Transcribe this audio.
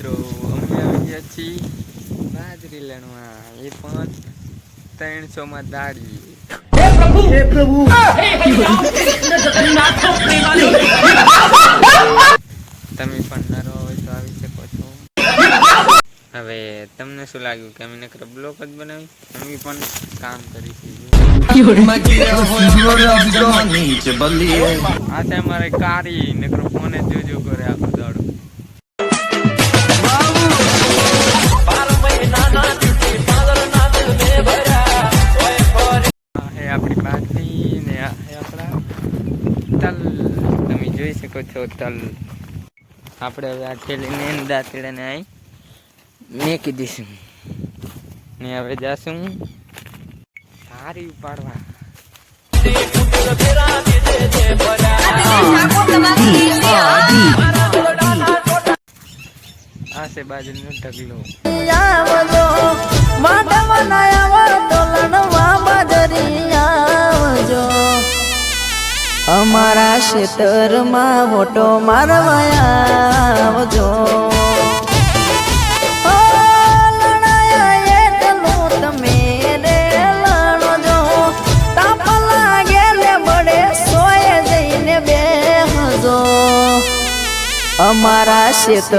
મિત્રો અમે આવી ગયા છીએ બાજરી લણવા. એ પણ ત્રણસો માં દાડી. તમે પણ નરો હોય તો આવી શકો છો. હવે તમને શું લાગ્યું કે અમે નકર બ્લોક જ બનાવી? અમે પણ કામ કરીશું. આ છે અમારે કારી નકરો ફોને જોજો કરે આખો દાડો. જોઈ શકો છો તલ. આપણે હવે આ ઠેલીને દાંતડાને અહીં મેકી દઈશું. ને હવે જાશું સારી ઉપાડવા. આ છે બાજરીનો ઢગલો. અમારા ખેતરમાં મોટો મારવા આવજો. અમારા ખેતર